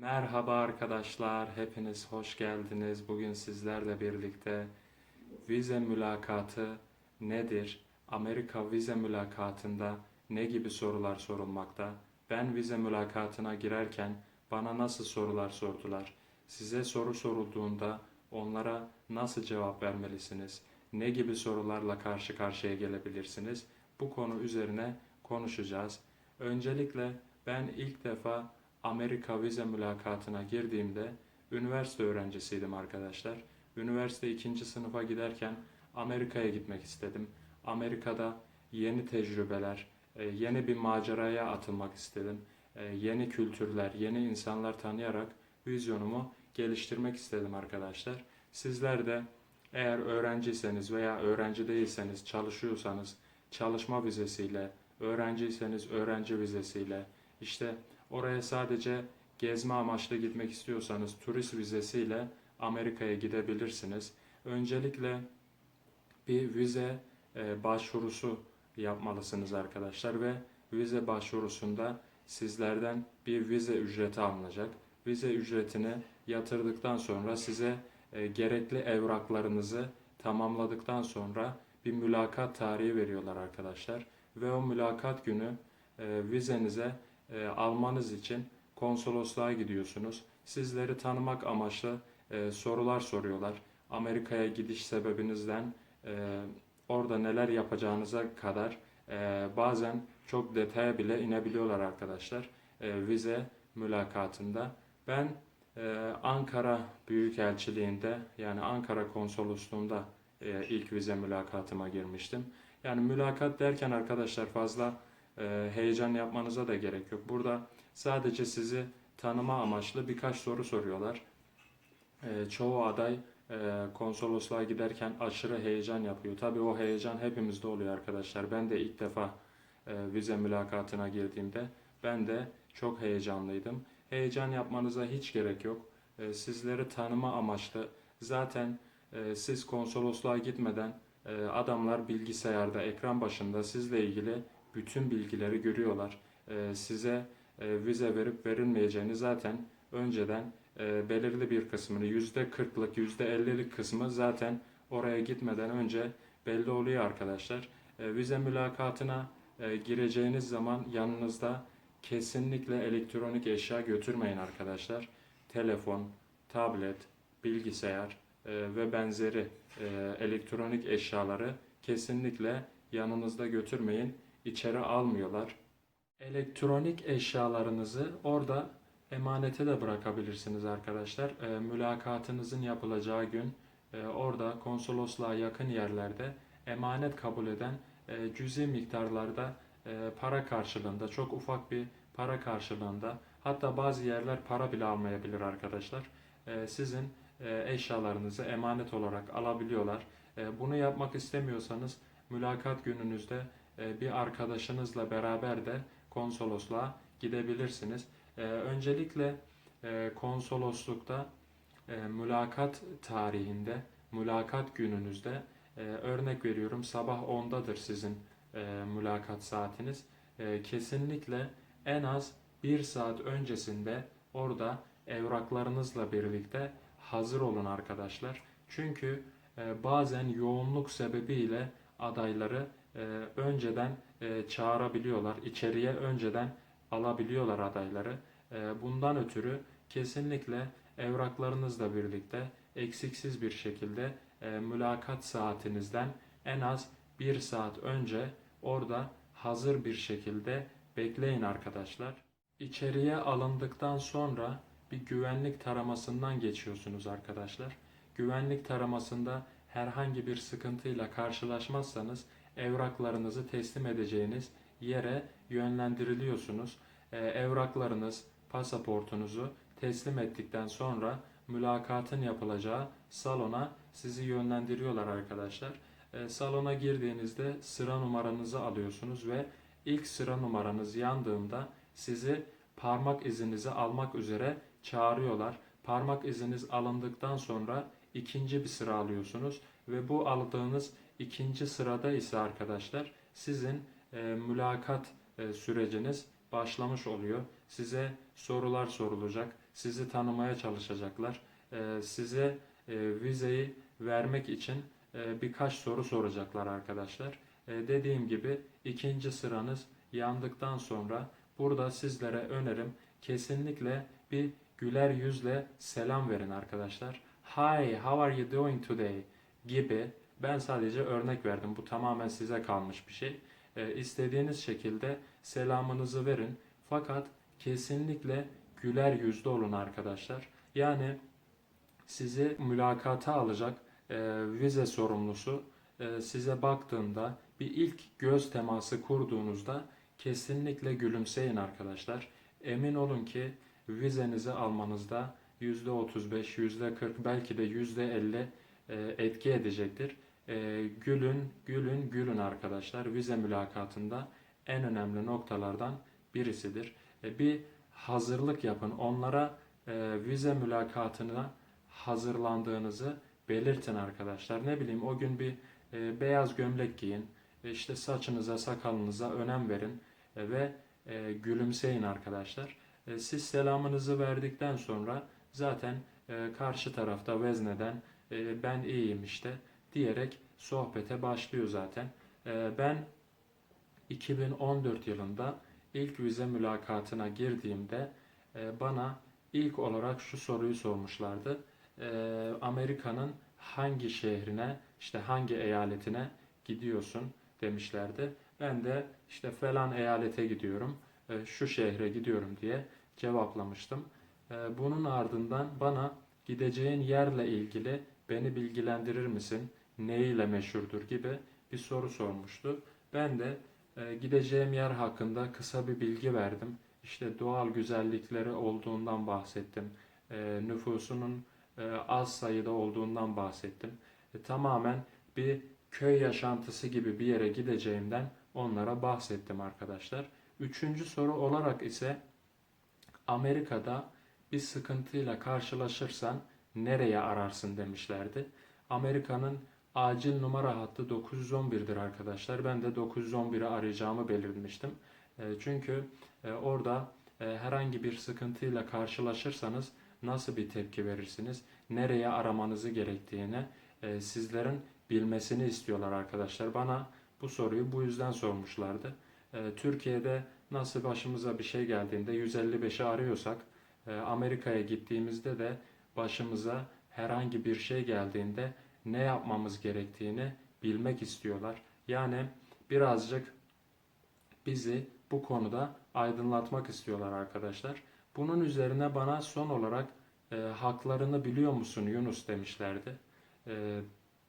Merhaba arkadaşlar, hepiniz hoş geldiniz. Bugün sizlerle birlikte vize mülakatı nedir? Amerika vize mülakatında ne gibi sorular sorulmakta? Ben vize mülakatına girerken bana nasıl sorular sordular? Size soru sorulduğunda onlara nasıl cevap vermelisiniz? Ne gibi sorularla karşı karşıya gelebilirsiniz? Bu konu üzerine konuşacağız. Öncelikle ben ilk defa Amerika vize mülakatına girdiğimde üniversite öğrencisiydim arkadaşlar. Üniversite ikinci sınıfa giderken Amerika'ya gitmek istedim. Amerika'da yeni tecrübeler, e, yeni bir maceraya atılmak istedim. E, Yeni kültürler, yeni insanlar tanıyarak vizyonumu geliştirmek istedim arkadaşlar. Sizler de eğer öğrenciyseniz veya öğrenci değilseniz, çalışıyorsanız çalışma vizesiyle, öğrenciyseniz öğrenci vizesiyle, işte oraya sadece gezme amaçlı gitmek istiyorsanız turist vizesiyle Amerika'ya gidebilirsiniz. Öncelikle bir vize e, başvurusu yapmalısınız arkadaşlar ve vize başvurusunda sizlerden bir vize ücreti alınacak. Vize ücretini yatırdıktan sonra size e, gerekli evraklarınızı tamamladıktan sonra bir mülakat tarihi veriyorlar arkadaşlar. Ve o mülakat günü e, vizenize e, almanız için konsolosluğa gidiyorsunuz. Sizleri tanımak amaçlı e, sorular soruyorlar. Amerika'ya gidiş sebebinizden e, orada neler yapacağınıza kadar e, bazen çok detaya bile inebiliyorlar arkadaşlar e, vize mülakatında. Ben e, Ankara Büyükelçiliğinde yani Ankara Konsolosluğunda e, ilk vize mülakatıma girmiştim. Yani mülakat derken arkadaşlar fazla e, heyecan yapmanıza da gerek yok. Burada sadece sizi tanıma amaçlı birkaç soru soruyorlar. E, çoğu aday e, konsolosluğa giderken aşırı heyecan yapıyor. Tabii o heyecan hepimizde oluyor arkadaşlar. Ben de ilk defa e, vize mülakatına girdiğimde ben de çok heyecanlıydım. Heyecan yapmanıza hiç gerek yok. E, sizleri tanıma amaçlı zaten e, siz konsolosluğa gitmeden adamlar bilgisayarda, ekran başında sizle ilgili bütün bilgileri görüyorlar. E, size e, vize verip verilmeyeceğini zaten önceden e, belirli bir kısmını %40'lık, %50'lik kısmı zaten oraya gitmeden önce belli oluyor arkadaşlar. E, vize mülakatına e, gireceğiniz zaman yanınızda kesinlikle elektronik eşya götürmeyin arkadaşlar. Telefon, tablet, bilgisayar e, ve benzeri e, elektronik eşyaları kesinlikle yanınızda götürmeyin. İçeri almıyorlar. Elektronik eşyalarınızı orada emanete de bırakabilirsiniz arkadaşlar. E, mülakatınızın yapılacağı gün e, orada konsolosluğa yakın yerlerde emanet kabul eden e, cüzi miktarlarda e, para karşılığında, çok ufak bir para karşılığında hatta bazı yerler para bile almayabilir arkadaşlar. E, sizin e, eşyalarınızı emanet olarak alabiliyorlar. E, bunu yapmak istemiyorsanız mülakat gününüzde bir arkadaşınızla beraber de konsolosluğa gidebilirsiniz. E, öncelikle e, konsoloslukta e, mülakat tarihinde, mülakat gününüzde e, örnek veriyorum sabah 10'dadır sizin mülakat saatiniz. Kesinlikle en az bir saat öncesinde orada evraklarınızla birlikte hazır olun arkadaşlar. Çünkü bazen yoğunluk sebebiyle adayları e, önceden e, çağırabiliyorlar. İçeriye önceden alabiliyorlar adayları. E, bundan ötürü kesinlikle evraklarınızla birlikte eksiksiz bir şekilde e, mülakat saatinizden en az bir saat önce orada hazır bir şekilde bekleyin arkadaşlar. İçeriye alındıktan sonra bir güvenlik taramasından geçiyorsunuz arkadaşlar. Güvenlik taramasında herhangi bir sıkıntıyla karşılaşmazsanız evraklarınızı teslim edeceğiniz yere yönlendiriliyorsunuz. Ee, evraklarınız, pasaportunuzu teslim ettikten sonra mülakatın yapılacağı salona sizi yönlendiriyorlar arkadaşlar. Ee, salona girdiğinizde sıra numaranızı alıyorsunuz ve ilk sıra numaranız yandığında sizi parmak izinizi almak üzere çağırıyorlar. Parmak iziniz alındıktan sonra ikinci bir sıra alıyorsunuz ve bu aldığınız ikinci sırada ise arkadaşlar sizin e, mülakat e, süreciniz başlamış oluyor. Size sorular sorulacak. Sizi tanımaya çalışacaklar. E, size e, vizeyi vermek için e, birkaç soru soracaklar arkadaşlar. E, dediğim gibi ikinci sıranız yandıktan sonra burada sizlere önerim kesinlikle bir güler yüzle selam verin arkadaşlar. Hi, how are you doing today? gibi ben sadece örnek verdim. Bu tamamen size kalmış bir şey. E, istediğiniz şekilde selamınızı verin. Fakat kesinlikle güler yüzlü olun arkadaşlar. Yani sizi mülakata alacak e, vize sorumlusu e, size baktığında bir ilk göz teması kurduğunuzda kesinlikle gülümseyin arkadaşlar. Emin olun ki vizenizi almanızda %35, %40 belki de %50 e, etki edecektir. E, gülün, gülün, gülün arkadaşlar. Vize mülakatında en önemli noktalardan birisidir. E, bir hazırlık yapın. Onlara e, vize mülakatına hazırlandığınızı belirtin arkadaşlar. Ne bileyim o gün bir e, beyaz gömlek giyin. E, işte saçınıza, sakalınıza önem verin e, ve gülümseyin arkadaşlar. Siz selamınızı verdikten sonra zaten karşı tarafta vezneden ben iyiyim işte diyerek sohbete başlıyor zaten. E, ben 2014 yılında ilk vize mülakatına girdiğimde e, bana ilk olarak şu soruyu sormuşlardı. E, Amerika'nın hangi şehrine, işte hangi eyaletine gidiyorsun demişlerdi. Ben de işte falan eyalete gidiyorum, e, şu şehre gidiyorum diye cevaplamıştım. E, bunun ardından bana gideceğin yerle ilgili beni bilgilendirir misin? Ne ile meşhurdur gibi bir soru sormuştu. Ben de e, gideceğim yer hakkında kısa bir bilgi verdim. İşte doğal güzellikleri olduğundan bahsettim. E, nüfusunun e, az sayıda olduğundan bahsettim. E, tamamen bir köy yaşantısı gibi bir yere gideceğimden onlara bahsettim arkadaşlar. Üçüncü soru olarak ise Amerika'da bir sıkıntıyla karşılaşırsan nereye ararsın demişlerdi. Amerika'nın acil numara hattı 911'dir arkadaşlar. Ben de 911'i arayacağımı belirtmiştim. E, Çünkü e, orada e, herhangi bir sıkıntıyla karşılaşırsanız nasıl bir tepki verirsiniz? Nereye aramanızı gerektiğini sizlerin bilmesini istiyorlar arkadaşlar. Bana bu soruyu bu yüzden sormuşlardı. Türkiye'de nasıl başımıza bir şey geldiğinde 155'i arıyorsak Amerika'ya gittiğimizde de başımıza herhangi bir şey geldiğinde ne yapmamız gerektiğini bilmek istiyorlar. Yani birazcık bizi bu konuda aydınlatmak istiyorlar arkadaşlar. Bunun üzerine bana son olarak e, haklarını biliyor musun Yunus demişlerdi. E,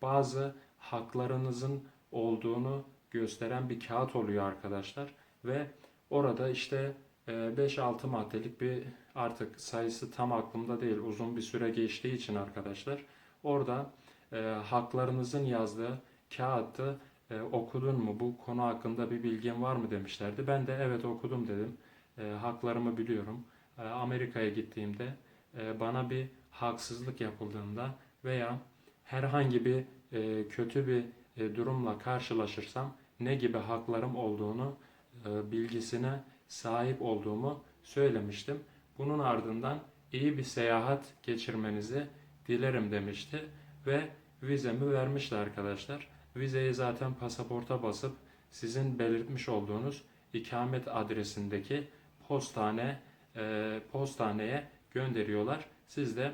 bazı haklarınızın olduğunu gösteren bir kağıt oluyor arkadaşlar ve orada işte e, 5-6 maddelik bir artık sayısı tam aklımda değil uzun bir süre geçtiği için arkadaşlar orada e, haklarınızın yazdığı kağıtı e, okudun mu bu konu hakkında bir bilgin var mı demişlerdi. Ben de evet okudum dedim. E, haklarımı biliyorum. E, Amerika'ya gittiğimde e, bana bir haksızlık yapıldığında veya herhangi bir e, kötü bir e, durumla karşılaşırsam ne gibi haklarım olduğunu e, bilgisine sahip olduğumu söylemiştim. Bunun ardından iyi bir seyahat geçirmenizi dilerim demişti ve vizemi vermişti arkadaşlar. Vizeyi zaten pasaporta basıp sizin belirtmiş olduğunuz ikamet adresindeki postane e, postaneye gönderiyorlar. Siz de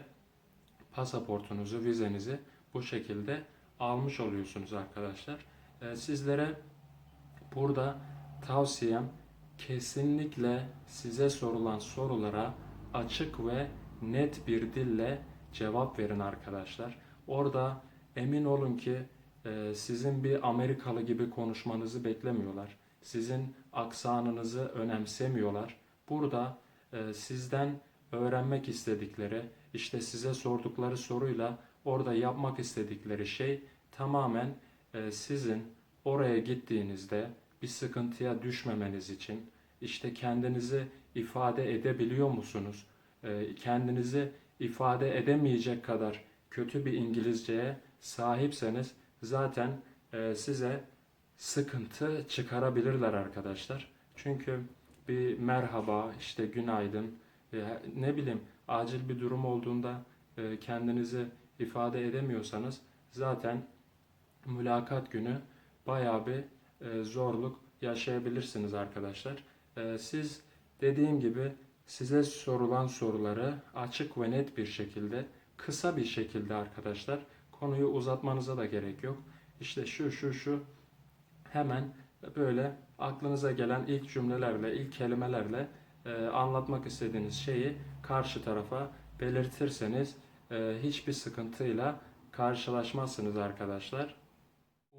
pasaportunuzu, vizenizi bu şekilde almış oluyorsunuz arkadaşlar. E, sizlere burada tavsiyem kesinlikle size sorulan sorulara açık ve net bir dille cevap verin arkadaşlar. Orada emin olun ki e, sizin bir Amerikalı gibi konuşmanızı beklemiyorlar. Sizin aksanınızı önemsemiyorlar. Burada e, sizden öğrenmek istedikleri, işte size sordukları soruyla orada yapmak istedikleri şey tamamen e, sizin oraya gittiğinizde bir sıkıntıya düşmemeniz için işte kendinizi ifade edebiliyor musunuz? Kendinizi ifade edemeyecek kadar kötü bir İngilizceye sahipseniz zaten e, size sıkıntı çıkarabilirler arkadaşlar. Çünkü bir merhaba, işte günaydın, E, ne bileyim acil bir durum olduğunda e, kendinizi ifade edemiyorsanız zaten mülakat günü bayağı bir e, zorluk yaşayabilirsiniz arkadaşlar. E, siz dediğim gibi size sorulan soruları açık ve net bir şekilde, kısa bir şekilde arkadaşlar, konuyu uzatmanıza da gerek yok. İşte şu şu şu hemen böyle aklınıza gelen ilk cümlelerle, ilk kelimelerle e, anlatmak istediğiniz şeyi karşı tarafa belirtirseniz e, hiçbir sıkıntıyla karşılaşmazsınız arkadaşlar.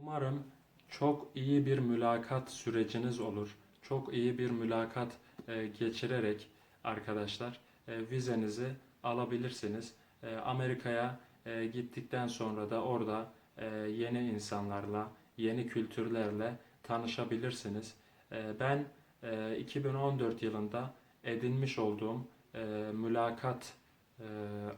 Umarım çok iyi bir mülakat süreciniz olur. Çok iyi bir mülakat e, geçirerek arkadaşlar e, vizenizi alabilirsiniz. E, Amerika'ya e, gittikten sonra da orada e, yeni insanlarla, yeni kültürlerle tanışabilirsiniz. E, ben e, 2014 yılında edinmiş olduğum e, mülakat e,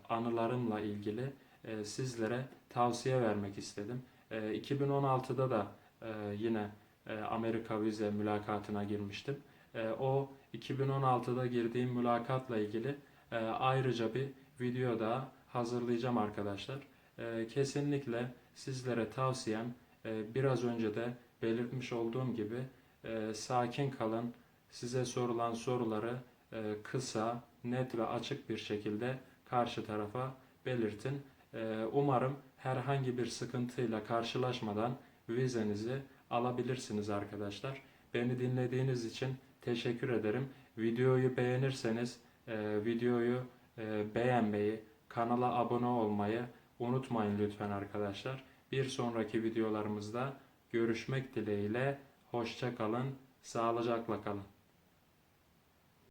anılarımla ilgili e, sizlere tavsiye vermek istedim. E, 2016'da da e, yine e, Amerika vize mülakatına girmiştim. E, o 2016'da girdiğim mülakatla ilgili e, ayrıca bir video daha hazırlayacağım arkadaşlar. E, kesinlikle sizlere tavsiyem e, biraz önce de belirtmiş olduğum gibi e, sakin kalın. Size sorulan soruları e, kısa, net ve açık bir şekilde karşı tarafa belirtin. E, umarım herhangi bir sıkıntıyla karşılaşmadan vizenizi alabilirsiniz arkadaşlar. Beni dinlediğiniz için teşekkür ederim. Videoyu beğenirseniz e, videoyu e, beğenmeyi, kanala abone olmayı unutmayın lütfen arkadaşlar. Bir sonraki videolarımızda görüşmek dileğiyle. Hoşça kalın, sağlıcakla kalın.